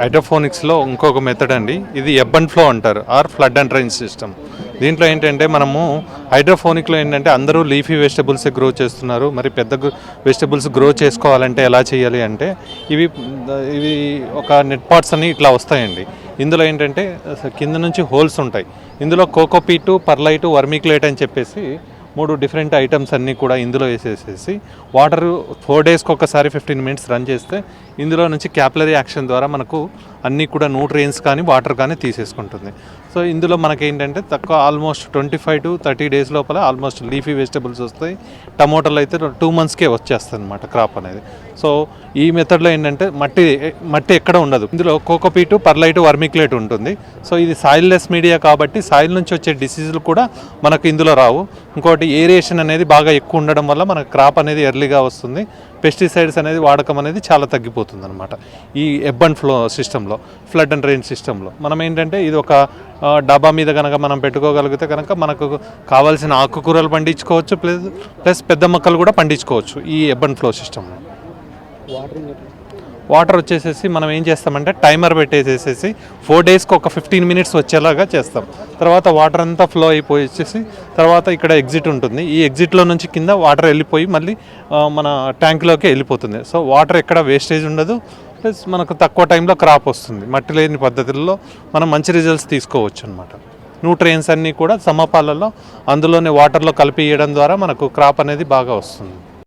హైడ్రోఫోనిక్స్లో ఇంకొక మెథడ్ అండి. ఇది ఎబ్ అండ్ ఫ్లో అంటారు. Or flood and drain system దీంట్లో ఏంటంటే మనము హైడ్రోఫోనిక్లో ఏంటంటే అందరూ లీఫీ వెజిటబుల్స్ గ్రో చేస్తున్నారు. మరి పెద్ద వెజిటబుల్స్ గ్రో చేసుకోవాలంటే ఎలా చేయాలి అంటే ఇవి ఇవి ఒక నెట్ పాట్స్ అని ఇట్లా వస్తాయండి. ఇందులో ఏంటంటే కింద నుంచి హోల్స్ ఉంటాయి. ఇందులో కోకోపీటు పర్లైటు వర్మిక్లేట్ అని చెప్పేసి మూడు డిఫరెంట్ ఐటమ్స్ అన్నీ కూడా ఇందులో వేసేసేసి వాటర్ ఫోర్ డేస్కి ఒకసారి ఫిఫ్టీన్ మినిట్స్ రన్ చేస్తే ఇందులో నుంచి క్యాపిలరీ యాక్షన్ ద్వారా మనకు అన్నీ కూడా న్యూట్రియన్స్ కానీ వాటర్ కానీ తీసేసుకుంటుంది. సో ఇందులో మనకి ఏంటంటే తక్కువ almost twenty five to thirty days లోపల ఆల్మోస్ట్ లీఫీ వెజిటబుల్స్ వస్తాయి. టమోటాలు అయితే టూ మంత్స్కే వచ్చేస్తుంది అనమాట క్రాప్ అనేది. సో ఈ మెథడ్లో ఏంటంటే మట్టి మట్టి ఎక్కడ ఉండదు. ఇందులో కోకోపీటు పర్లైటు వర్మిక్లేట్ ఉంటుంది. సో ఇది సాయిల్లెస్ మీడియా కాబట్టి సాయిల్ నుంచి వచ్చే డిసీజులు కూడా మనకు ఇందులో రావు. ఇంకోటి ఏరియేషన్ అనేది బాగా ఎక్కువ ఉండడం వల్ల మనకు క్రాప్ అనేది ఎర్లీగా వస్తుంది. పెస్టిసైడ్స్ అనేది వాడకం అనేది చాలా తగ్గిపోతుంది అనమాట ఈ ఎబ్ అండ్ ఫ్లో సిస్టంలో ఫ్లడ్ అండ్ రెయిన్ సిస్టంలో. మనం ఏంటంటే ఇది ఒక డబ్బా మీద కనుక మనం పెట్టుకోగలిగితే కనుక మనకు కావాల్సిన ఆకుకూరలు పండించుకోవచ్చు ప్లస్ ప్లస్ పెద్ద మొక్కలు కూడా పండించుకోవచ్చు ఈ ఎబ్ అండ్ ఫ్లో సిస్టంలో. వాటర్ వచ్చేసేసి మనం ఏం చేస్తామంటే టైమర్ పెట్టేసేసి ఫోర్ డేస్కి ఒక ఫిఫ్టీన్ మినిట్స్ వచ్చేలాగా చేస్తాం. తర్వాత వాటర్ అంతా ఫ్లో అయిపోయి వచ్చేసి తర్వాత ఇక్కడ ఎగ్జిట్ ఉంటుంది. ఈ ఎగ్జిట్లో నుంచి కింద వాటర్ వెళ్ళిపోయి మళ్ళీ మన ట్యాంక్లోకి వెళ్ళిపోతుంది. సో వాటర్ ఎక్కడ వేస్టేజ్ ఉండదు. ప్లస్ మనకు తక్కువ టైంలో క్రాప్ వస్తుంది. మట్టి లేని పద్ధతుల్లో మనం మంచి రిజల్ట్స్ తీసుకోవచ్చు అనమాట న్యూట్రియన్స్ అన్నీ కూడా సమపాలలో అందులోనే వాటర్లో కలిపి ఇవ్వడం ద్వారా మనకు క్రాప్ అనేది బాగా వస్తుంది.